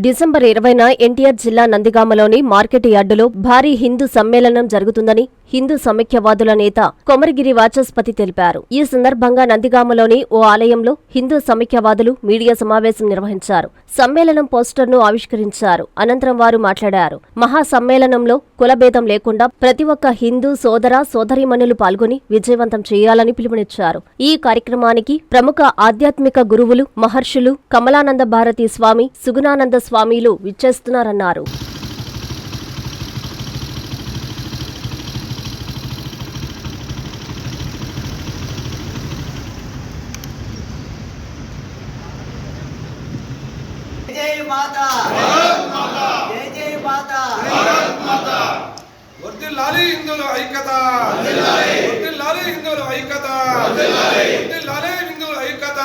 December ఇరవైన ఎన్టీఆర్ జిల్లా నందిగామలోని market యార్డులో భారీ హిందూ సమ్మేళనం జరుగుతుందని హిందూ సమైక్యవాదుల నేత కొమరగిరి వాచస్పతి తెలిపారు. ఈ సందర్భంగా నందిగామలోని ఓ ఆలయంలో హిందూ సమైక్యవాదులు మీడియా సమావేశం నిర్వహించారు. సమ్మేళనం పోస్టర్ను ఆవిష్కరించారు. అనంతరం వారు మాట్లాడారు. మహా సమ్మేళనంలో కులభేదం లేకుండా ప్రతి ఒక్క హిందూ సోదర సోదరీమణులు పాల్గొని విజయవంతం చేయాలని పిలుపునిచ్చారు. ఈ కార్యక్రమానికి ప్రముఖ ఆధ్యాత్మిక గురువులు మహర్షులు కమలానంద భారతి స్వామి సుగుణానంద స్వామిలు విచ్చేస్తున్నారన్నారు. జై జై మాత! జై జై మాత! వర్దిల్లాలి హిందువుల ఐక్యత! వర్దిల్లాలి! హిందువుల ఐక్యత! వర్దిల్లాలి! హిందువుల ఐక్యత!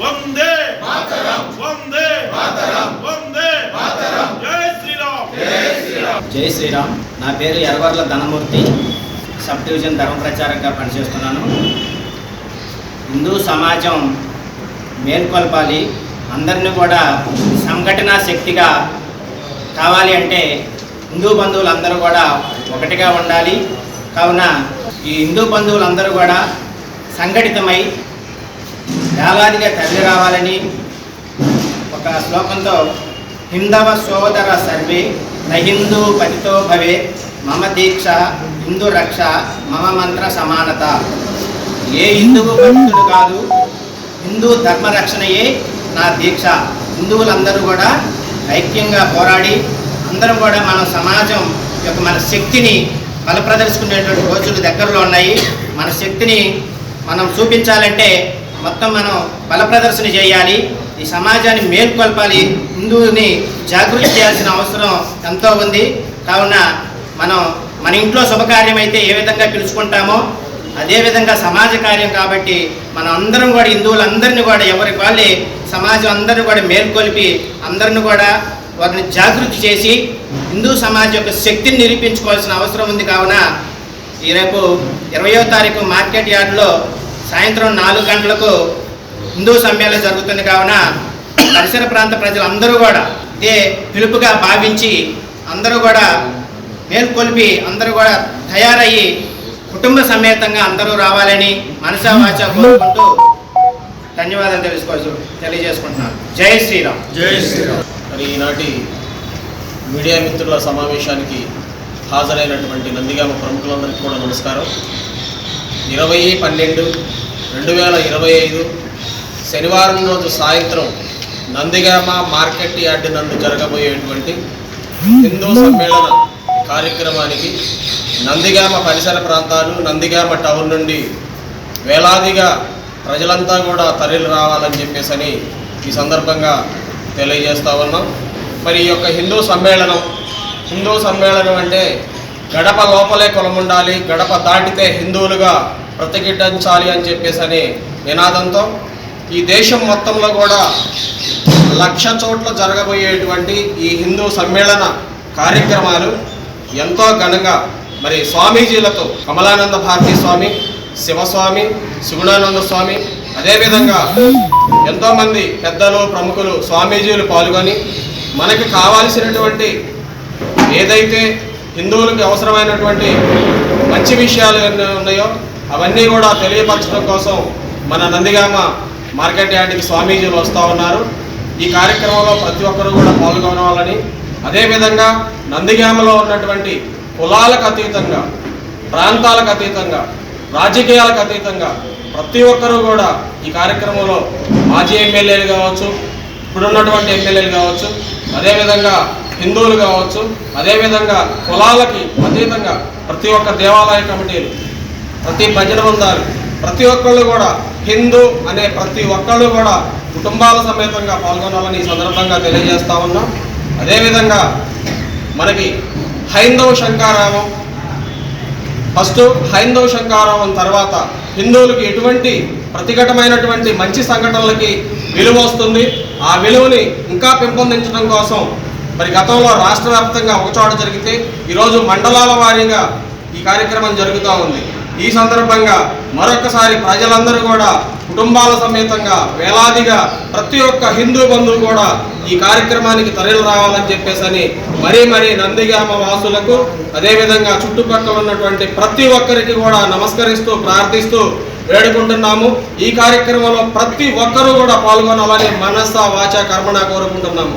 వందే మాతరం. వందే మాతరం. వందే మాతరం. జై శ్రీరామ్. జై శ్రీరామ్. నా పేరు ఎర్వర్ల ధనమూర్తి. సబ్ డివిజన్ ధర్మ ప్రచారంగా పనిచేస్తున్నాను. హిందూ సమాజం మేల్కొల్పాలి. అందరిని కూడా సంఘటనా శక్తిగా కావాలి అంటే హిందూ బంధువులందరూ కూడా ఒకటిగా ఉండాలి. కావున ఈ హిందూ బంధువులందరూ కూడా సంఘటితమై వేలాదిగా తరలి రావాలని ఒక శ్లోకంతో హిందవ సోదర సర్వే నహిందూ పతితో భవే మమ దీక్ష హిందూ రక్ష మమ మంత్ర సమానత. ఏ హిందువు పండితుడు కాదు హిందూ ధర్మ రక్షణయే నా దీక్ష. హిందువులందరూ కూడా ఐక్యంగా పోరాడి అందరం కూడా మన సమాజం యొక్క మన శక్తిని బలప్రదర్శుకునేటువంటి రోజులు దగ్గరలో ఉన్నాయి. మన శక్తిని మనం చూపించాలంటే మొత్తం మనం బల ప్రదర్శన చేయాలి. ఈ సమాజాన్ని మేల్కొల్పాలి. హిందువుని జాగృతి చేయాల్సిన అవసరం ఎంతో ఉంది. కావున మనం మన ఇంట్లో శుభకార్యమైతే ఏ విధంగా పిలుచుకుంటామో అదేవిధంగా సమాజ కార్యం కాబట్టి మనం అందరం కూడా హిందువులందరినీ కూడా ఎవరికి వాళ్ళే సమాజం అందరిని కూడా మేల్కొల్పి అందరిని కూడా వారిని జాగృతి చేసి హిందూ సమాజం యొక్క శక్తిని నిరూపించుకోవాల్సిన అవసరం ఉంది. కావున ఈ రేపు ఇరవయో తారీఖు మార్కెట్ యార్డ్లో సాయంత్రం నాలుగు గంటలకు హిందూ సమ్మేళనం జరుగుతుంది కావున పరిసర ప్రాంత ప్రజలందరూ కూడా ఇదే పిలుపుగా భావించి అందరూ కూడా మేల్కొల్పి అందరూ కూడా తయారయ్యి కుటుంబ సమేతంగా అందరూ రావాలని మనసా వాచ కోరుకుంటూ ధన్యవాదాలు తెలుసుకోవచ్చు తెలియజేసుకుంటున్నాను. జై శ్రీరామ్. జై శ్రీరామ్. మరి ఈనాటి మీడియా మిత్రుల సమావేశానికి హాజరైనటువంటి నందిగామ ప్రముఖులందరికీ కూడా నమస్కారం. ఇరవై పన్నెండు రెండు వేల ఇరవై ఐదు శనివారం రోజు సాయంత్రం నందిగామ మార్కెట్ యార్డ్ నందు జరగబోయేటువంటి హిందూ సమ్మేళన కార్యక్రమానికి నందిగామ పరిసర ప్రాంతాలు నందిగామ టౌన్ నుండి వేలాదిగా ప్రజలంతా కూడా తరలి రావాలని చెప్పేసి ఈ సందర్భంగా తెలియజేస్తా ఉన్నాం. మరి ఈ యొక్క హిందూ సమ్మేళనం హిందూ సమ్మేళనం అంటే గడప లోపలే కులముండాలి గడప దాటితే హిందువులుగా ప్రతిఘటించాలి అని చెప్పేసి అనే నినాదంతో ఈ దేశం మొత్తంలో కూడా లక్ష చోట్ల జరగబోయేటువంటి ఈ హిందూ సమ్మేళన కార్యక్రమాలు ఎంతో ఘనంగా మరి స్వామీజీలతో కమలానంద భారతీ స్వామి శివస్వామి సుగుణానంద స్వామి అదేవిధంగా ఎంతోమంది పెద్దలు ప్రముఖులు స్వామీజీలు పాల్గొని మనకి కావాల్సినటువంటి ఏదైతే హిందువులకు అవసరమైనటువంటి మంచి విషయాలు ఉన్నాయో అవన్నీ కూడా తెలియపరచడం కోసం మన నందిగామ మార్కెట్ యార్డ్కి స్వామీజీలు వస్తూ ఉన్నారు. ఈ కార్యక్రమంలో ప్రతి ఒక్కరూ కూడా పాల్గొనవాలని అదేవిధంగా నందిగామలో ఉన్నటువంటి కులాలకు అతీతంగా ప్రాంతాలకు అతీతంగా రాజకీయాలకు అతీతంగా ప్రతి ఒక్కరూ కూడా ఈ కార్యక్రమంలో మాజీ ఎమ్మెల్యేలు కావచ్చు ఇప్పుడున్నటువంటి ఎమ్మెల్యేలు కావచ్చు అదేవిధంగా హిందువులు కావచ్చు అదేవిధంగా కులాలకి అతీతంగా ప్రతి ఒక్క దేవాలయ కమిటీలు ప్రతి భజన బృందాలు ప్రతి ఒక్కళ్ళు కూడా హిందూ అనే ప్రతి ఒక్కళ్ళు కూడా కుటుంబాల సమేతంగా పాల్గొనాలని ఈ సందర్భంగా తెలియజేస్తా ఉన్నాం. అదేవిధంగా మనకి హైందవ శంకారామం ఫస్ట్ హైందవ శంకారామం తర్వాత హిందువులకి ఎటువంటి ప్రతిఘటమైనటువంటి మంచి సంఘటనలకి విలువ వస్తుంది. ఆ విలువని ఇంకా పెంపొందించడం కోసం మరి గతంలో రాష్ట్ర వ్యాప్తంగా ఒకచోట జరిగితే ఈరోజు మండలాల వారీగా ఈ కార్యక్రమం జరుగుతూ ఉంది. ఈ సందర్భంగా మరొకసారి ప్రజలందరూ కూడా కుటుంబాల సమేతంగా వేలాదిగా ప్రతి ఒక్క హిందూ బంధువు కూడా ఈ కార్యక్రమానికి తరలి రావాలని చెప్పేసి మరీ మరీ నందిగామ వాసులకు అదేవిధంగా చుట్టుపక్కల ఉన్నటువంటి ప్రతి ఒక్కరికి కూడా నమస్కరిస్తూ ప్రార్థిస్తూ వేడుకుంటున్నాము. ఈ కార్యక్రమంలో ప్రతి ఒక్కరూ కూడా పాల్గొనాలని మనస వాచ కర్మణ కోరుకుంటున్నాము.